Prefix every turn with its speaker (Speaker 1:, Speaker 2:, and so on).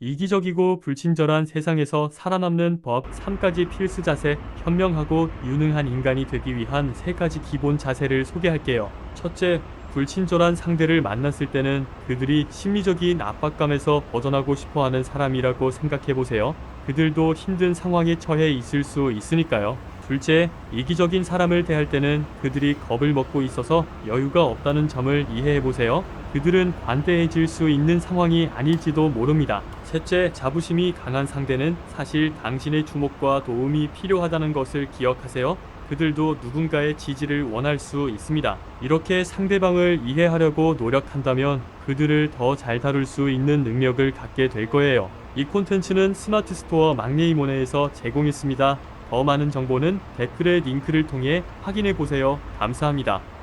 Speaker 1: 이기적이고 불친절한 세상에서 살아남는 법 3가지 필수 자세, 현명하고 유능한 인간이 되기 위한 3가지 기본 자세를 소개할게요. 첫째, 불친절한 상대를 만났을 때는 그들이 심리적인 압박감에서 벗어나고 싶어 하는 사람이라고 생각해 보세요. 그들도 힘든 상황에 처해 있을 수 있으니까요. 둘째, 이기적인 사람을 대할 때는 그들이 겁을 먹고 있어서 여유가 없다는 점을 이해해 보세요. 그들은 관대해질 수 있는 상황이 아닐지도 모릅니다. 셋째, 자부심이 강한 상대는 사실 당신의 주목과 도움이 필요하다는 것을 기억하세요. 그들도 누군가의 지지를 원할 수 있습니다. 이렇게 상대방을 이해하려고 노력한다면 그들을 더 잘 다룰 수 있는 능력을 갖게 될 거예요. 이 콘텐츠는 스마트 스토어 막내 이모네에서 제공했습니다. 더 많은 정보는 댓글의 링크를 통해 확인해 보세요. 감사합니다.